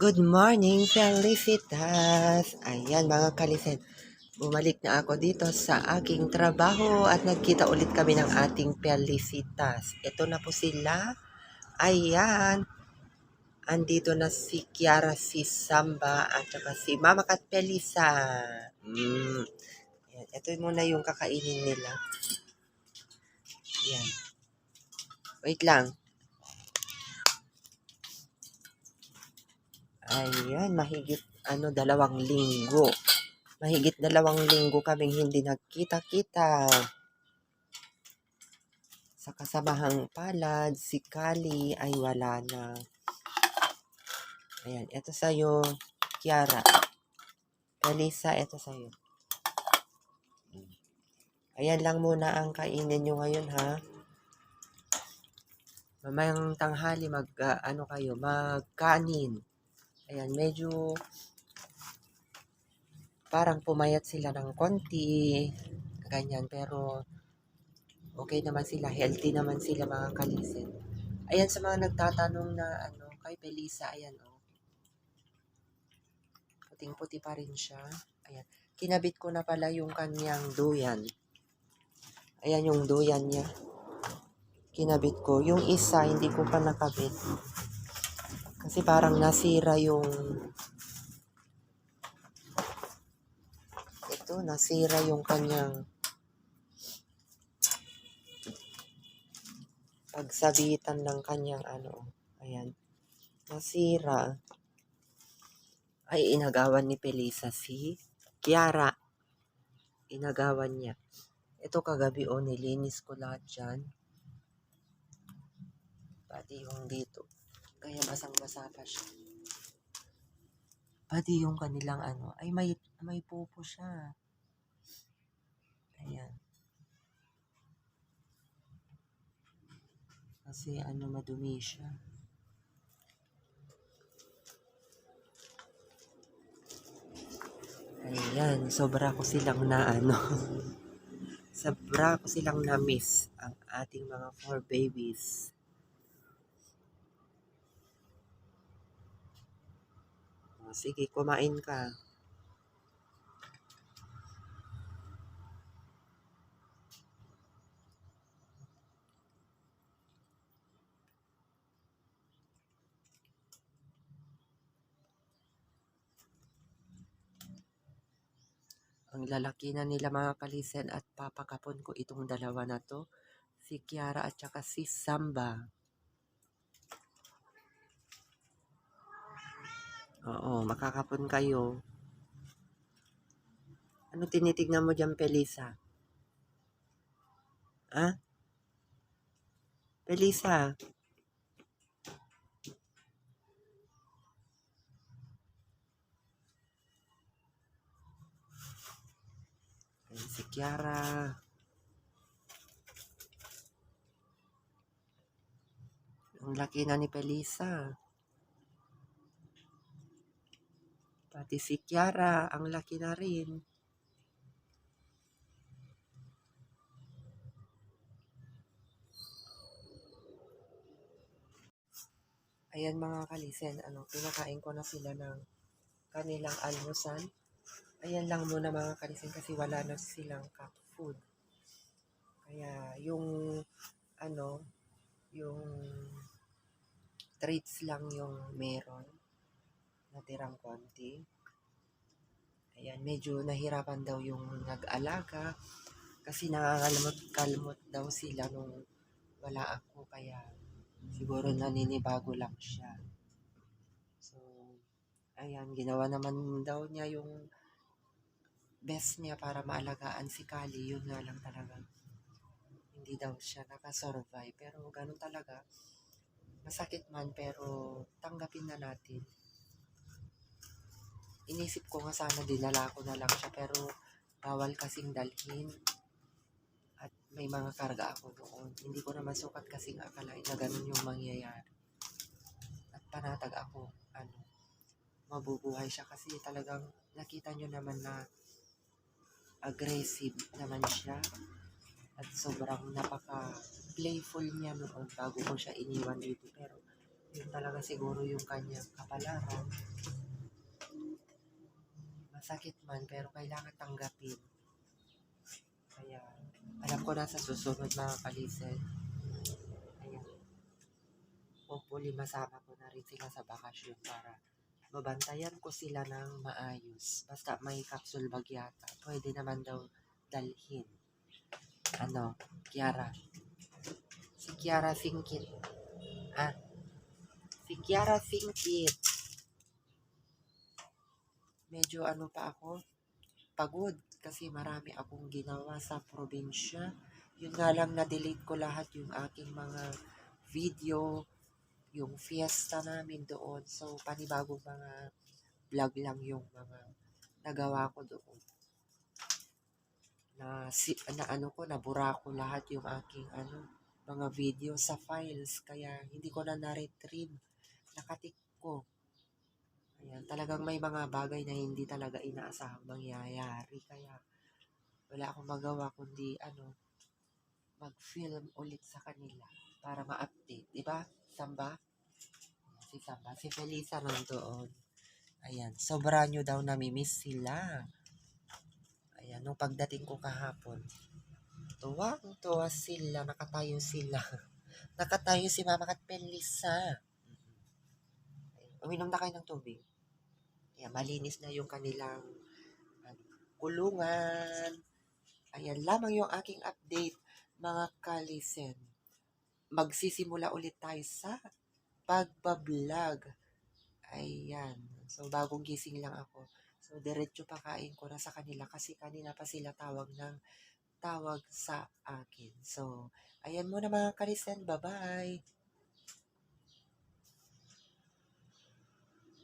Good morning, Felicitas! Ayan mga kalisen, bumalik na ako dito sa aking trabaho at nagkita ulit kami ng ating Felicitas. Ito na po sila. Ayan. Andito na si Kiara, si Samba, at saka si Mama Kat Pelisa. Mm. Ayan. Ito muna yung kakainin nila. Ayan. Wait lang. Ayan, mahigit ano dalawang linggo. Mahigit dalawang linggo kaming hindi nagkita-kita. Sa kasamahang palad, si Kali ay wala na. Ayan, ito sa'yo, Kiara. Kalisa, ito sa'yo. Ayan lang muna ang kainin nyo ngayon, ha? Mamayang tanghali, mag, ah, ano kayo, magkanin. Ayan, medyo parang pumayat sila ng konti, ganyan, pero okay naman sila, healthy naman sila mga kalisin. Ayan, sa mga nagtatanong na, ano, kay Belisa, ayan, oh. Puting-puti pa rin siya. Ayan, kinabit ko na pala yung kanyang duyan. Ayan yung duyan niya. Kinabit ko. Yung isa, hindi ko pa nakabit. Kasi parang nasira yung ito, nasira yung kanyang pagsabitan ng kanyang ano. Ayan. Nasira. Ay, inagawan ni Pelisa si Kiara. Inagawan niya. Ito kagabi o, nilinis ko lahat dyan. Pati yung dito. Kaya basang-basa pa siya. Pati yung kanilang ano, ay may, may pupo siya. Ayan. Kasi ano, madumi siya. Ayan, sobra ko silang na ano. sobra ko silang na-miss ang ating mga four babies. Sige, kumain ka. Ang lalaki na nila mga kalisen at papakapon ko itong dalawa na to. Si Kiara at saka si Samba. Oo, makakapon kayo. Ano tinitignan mo dyan, Pelisa? Ha? Pelisa? Ayan si Kiara. Ang laki na ni Pelisa. Pati si Kiara, ang laki na rin. Ayan mga kalisen, ano, pinakain ko na sila ng kanilang almusal. Ayan lang muna mga kalisen kasi wala na silang cat food. Kaya yung ano, yung treats lang yung meron. Natirang konti. Ayan, medyo nahirapan daw yung nag-alaga kasi nangangalmot-kalmot daw sila nung wala ako kaya siguro naninibago lang siya. So, ayan, ginawa naman daw niya yung best niya para maalagaan si Kali. Yun nga lang talaga. Hindi daw siya nakasurvive. Pero ganun talaga. Masakit man pero tanggapin na natin. Inisip ko nga sana dinala ko na lang siya pero bawal kasing dalhin at may mga karga ako doon. Hindi ko naman sukat kasing akalain na ganun yung mangyayari. At panatag ako, ano, mabubuhay siya kasi talagang nakita nyo naman na aggressive naman siya. At sobrang napaka-playful niya noon bago ko siya iniwan dito. Pero yun talaga siguro yung kanyang kapalaran Masakit man, pero kailangan tanggapin. Kaya, alam ko na sa susunod mga kalisen. Ayan. Hopefully, masama ko na rin sila sa bakasyon para mabantayan ko sila ng maayos. Basta may capsule bag yata. Pwede naman daw dalhin. Ano, Kiara. Si Kiara Singkit. Ah, si Kiara Singkit. Medyo ano pa ako, pagod kasi marami akong ginawa sa probinsya. Yun nga lang na-delete ko lahat yung aking mga video, yung fiesta namin doon. So, panibagong mga vlog lang yung mga nagawa ko doon. Na, si, na ano ko, nabura ko lahat yung aking ano, mga video sa files. Kaya hindi ko na na-retrieve. Nakatik ko. Ayan, talagang may mga bagay na hindi talaga inaasahang mangyayari. Kaya wala akong magawa kundi ano, mag-film ulit sa kanila para ma-update. Diba, Samba? Si Samba. Si Felisa nandoon. Ayan, sobra nyo daw namimiss sila. Ayan, nung pagdating ko kahapon, tuwang tuwa sila, nakatayo sila. nakatayo si Mama at Felisa. Uminom na kayo ng tubig. Ayan, malinis na yung kanilang ano, kulungan. Ayan lamang yung aking update, mga kalisen. Magsisimula ulit tayo sa pagbablog. Ayan. So, bagong gising lang ako. So, diretso pa kain ko na sa kanila kasi kanina pa sila tawag ng tawag sa akin. So, ayan muna mga kalisen. Bye-bye.